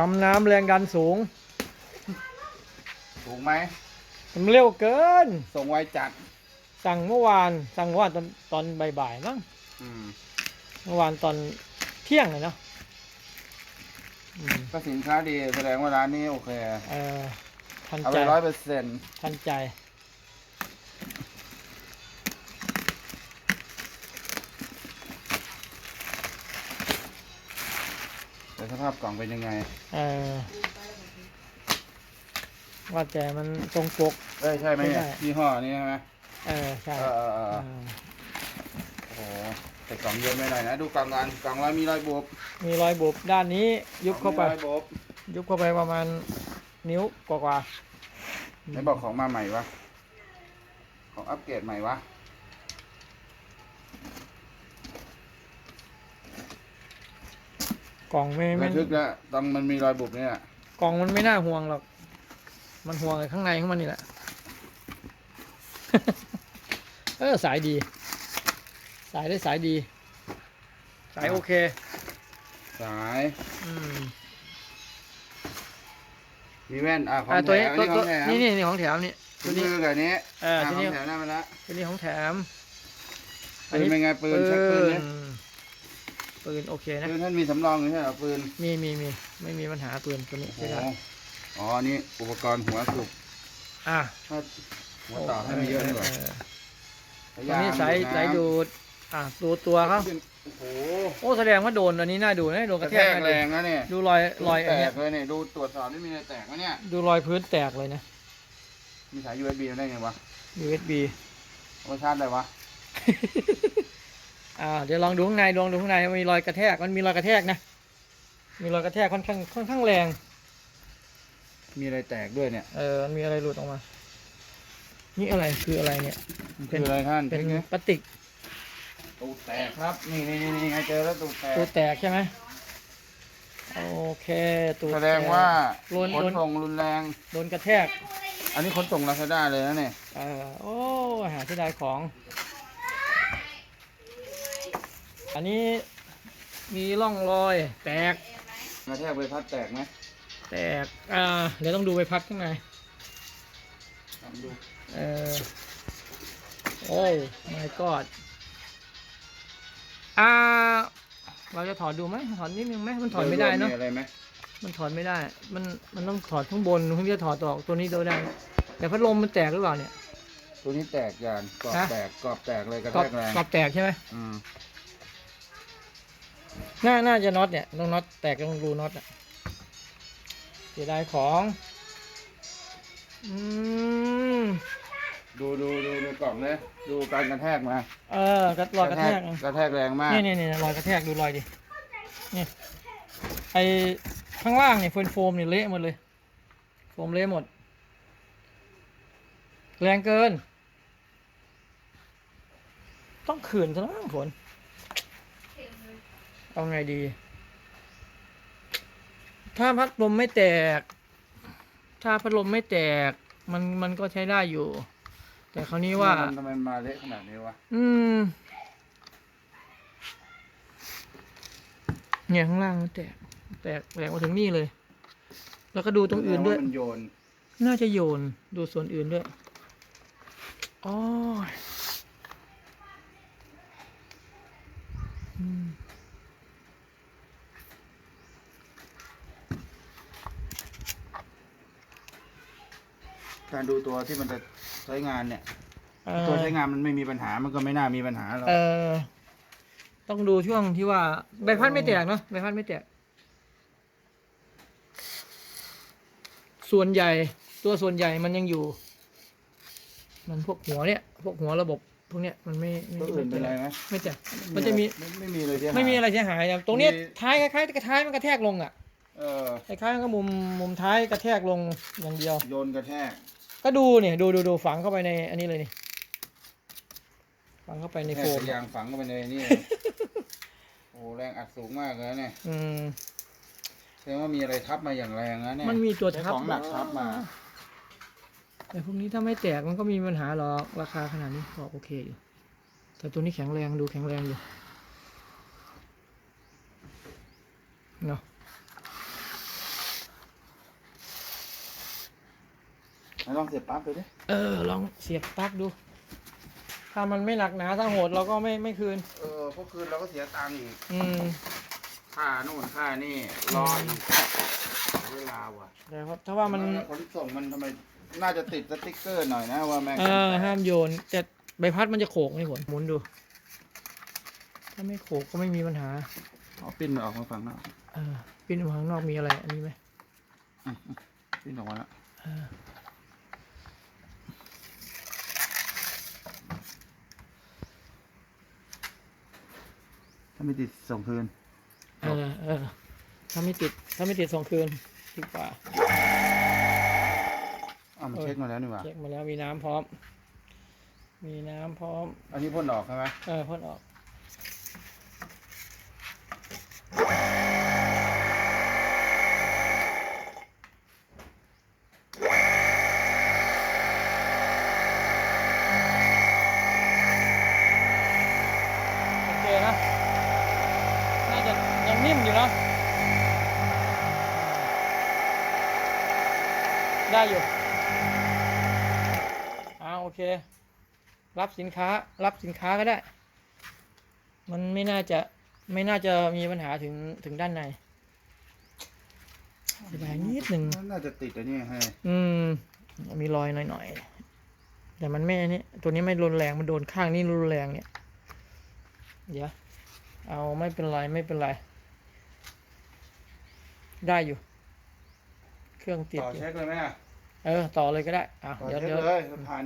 ปั๊มน้ำแรงดันสูง ถูกไหมมันเร็วเกิน ส่งไวจัด สั่งเมื่อวาน สั่งเมื่อวานตอนตอนบ่ายๆมั้ง อืมเมื่อวานตอนเที่ยงเลยเนาะอืมก็สินค้าดีแสดงว่าร้านนี้โอเค เออทันเอาใจ ไปร้อยเปอร์เซ็นต์ทันใจ สภาพกล่องเป็นยังไง เออว่าแต่มันตรงปก เอ้ยใช่ไหมเนี่ยไม่ได้ ยี่ห้อนี้ใช่ไหมเออใช่เออเออเออเออโอ้โหแต่กล่องเยอะไม่หน่อยนะ ดูกล่องกันกล่องร้อยมีรอยบุบมีรอยบุบด้านนี้ยุบเข้าไปมีรอยบุบยุบเข้าไปประมาณนิ้วกว่าๆ ไหนบอกของมาใหม่วะ ของอัปเกรดใหม่วะ กล่องไม่ระไม่ทึกแล้วตอนมันมีรอยบุบเนี่ยกล่องมันไม่น่าห่วงหรอก มันห่วงไอ้ข้างในของมันนี่แหละ เออสายดี สายได้สายดี สายโอเค สายอืมมีแว่นอะของอ่าแถตัวนี้มตัวนี่ขตัอวงแถมนี่นี่นี่ของแถมนี่ตัตัววนี้นี้กับอันนี้เออขตัวองนี้แถมได้มาแล้ว ตัวนี้ของแถม ปืนเป็นไงปืนเช็คปืนเนี่ย ปืนโอเคนะปืนท่านมีสำรองอยู่ใช่เหรอปืนมีมีมีไม่มีปัญหาปืนตัวนี้โอ้ใช่โหได้อ๋อนี่อุปกรณ์หัวสุกอะถ้าหัวต่อให้มันเยอะดีกว่าตัวนี้สายสายดูดอะตัวตัวเขาโอ้โหโอ้แสดงว่าโดนอันนี้น่าดูนะโดนกกระระแทแทกกน่าแรดูงนะเนี่ยดูรอยรอยอัแตนเนี้กยเลยเนี่ยดูตรวจสอบไม่มีอะไรแตกวะเนี่ยดูรอยพื้นแตกเลยนะมีสาย USB ได้ไงวะ USB เอาไปชาร์จได้วะ อ่าเดี๋ยวลองดูข้างในลองดูข้างในมีรอยกระแทกมันมีรอยกระแทกนะ มีรอยกระแทกค่อนข้างค่อนข้างแรง มีอะไรแตกด้วยเนี่ย เออมันมีอะไรหลุดออกมา นี่อะไรคืออะไรเนี่ยมันเป็คืนออะไรท่านเป็นไงพลาสติกตูดแตกครับ นี่นี่นี่นี่ไงเจอแล้วตูดแตกตัวแตกใช่ไหมโอเคตัวแสดงว่าโดนขนโดนส่งรุนแรงโดนกระแทก อันนี้ขนส่งลาซาด้าเลยนะเนี่ยเออโอ้หาที่ได้ของ อันนี้มีร่องรอยแตกกระแทกใบพัดแตกไหมแตกอ่าเดี๋ยวต้องดูใบพัดข้างในลองดูเออโอ้ my god อ่า เราจะถอดดูไหมถอดนิดนึงไหมมันถอดไม่ได้เนาะมีอะไรไหมมันถอดไม่ได้ มัน มันต้องถอดข้างบนเพื่อที่จะถอดออกตัวนี้โดยได้ แต่พัดลมมันแตกหรือเปล่าเนี่ย ตัวนี้แตกยานกรอบฮะ แตกกรอบแตกเลยกระกแทรอบกแรงกรอบแตกใช่ไหม อืม น่าน่าจะน็อตเนี่ยต้องน็อตแตกตรงรูน็อตอะเสียดายของอืมดูดูดูดูกล่องเลยดูการกระแทกมาเออกระรอยกระแทกกระแทกแรงมากนี่นี่นี่รอยกระแทกดูรอยดินี่ไอข้างล่างเนี่ยโฟมโฟมเนี่ยเละหมดเลย โฟมเละหมด แรงเกิน ต้องขืนซะแล้วมั้งฝน เอาไงดี ถ้าพัดลมไม่แตก ถ้าพัดลมไม่แตก มันมันก็ใช้ได้อยู่ แต่คราวนี้ว่า ทำไมมันมาเละขนาดนี้วะ อืม เนี่ยข้างล่างมันแตก แตกแตกมาถึงนี่เลย แล้วก็ดูตรงอื่นด้วยแสามันโยน น่าจะโยน ดูส่วนอื่นด้วยอ๋ออืม การดูตัวที่มันจะใช้งานเนี่ย เอ่อตัวใช้งานมันไม่มีปัญหามันก็ไม่น่ามีปัญหาหรอกเออต้องดูช่วงที่ว่าใบพัดไม่แตกเนาะใบพัดไม่แตกส่วนใหญ่ตัวส่วนใหญ่มันยังอยู่ มันพวกหัวเนี่ย พวกหัวระบบพวกเนี้ยมันไม่ไม่ตัวอื่นเป็นไรไหมไม่แตกมันจะมีไไม่มีเลยเสียหายไม่มีอะไรเสียหายนะตรงเนี้ยมี ท้ายคล้ายๆกระท้ายมันกระแทกลงอะเออคล้ายๆก็มุมมุมท้ายกระแทกลงอย่างเดียว โยนกระแทก ก็ดูเนี่ยดูดูดูฝังเข้าไปในอันนี้เลยนี่ฝังเข้าไปในแทโฟกมสายยางฝังเข้าไปในนี่ โอ้แรงอัดสูงมากเลยนะเนี่ยอืมแสดงว่ามีอะไรทับมาอย่างแรงนะเนี่ยมันมีตัวใช้ทับของหนักทับมา แต่พวกนี้ถ้าไม่แตกมันก็มีปัญหาหรอกราคาขนาดนี้ก็โอเคอยู่ แต่ตัวนี้แข็งแรงดูแข็งแรงอยู่เนาะ ไหน ลองเสียบปลั๊กดูดิเออ ลองเสียบปลั๊กดู ถ้ามันไม่หนักหนาถ้าโหดเราก็ไม่ไม่คืน เออพวกคืนเราก็เสียตังค์อีกอืม ค่านู่นค่านี่รออีกเวลาว่ะแต่ว่าถ้าว่ามันขนส่งมันทำไมน่าจะติดสติ๊กเกอร์หน่อยนะว่าแม่งเออ ห้ามโยน แต่ใบพัดมันจะโขกนี่ผลหมุนดู ถ้าไม่โขกก็ไม่มีปัญหา เอาปิ้นออกมาฝั่งนอกเออปิ้นออกมาข้างนอกมีอะไร อันนี้ไหม ปิ้นออกมาแล้วเออ ถ้าไม่ติดส่งคืน เออเออถ้าไม่ติด ถ้าไม่ติดส่งคืนดีกว่าอ้าวมันเช็คมาแล้วนี่หว่า เช็คมาแล้วมีน้ำพร้อม มีน้ำพร้อม อันนี้พ่นออกใช่ไหม เออพ่นออก โอเคนะ น่าจะยัง นิ่มอยู่นะได้อยู่อ่าโอเค รับสินค้ารับสินค้าก็ได้ มันไม่น่าจะไม่น่าจะมีปัญหาถึงถึงด้านในเสียดายนิดหนึ่งน่าจะติดอันนี้ให้อืม มีรอยหน่อยๆ แต่มันไม่นี่ตัวนี้ไม่รุนแรง มันโดนข้างนี่รุนแรงเนี่ย เดี๋ยว เอาไม่เป็นไรไม่เป็นไร ได้อยู่ เครื่องติดต่ออยู่เช็คเลยไหมอะเออ ต่อเลยก็ได้อะต่อเดี๋ยวเช็คเดี๋ยว เลยผ่าน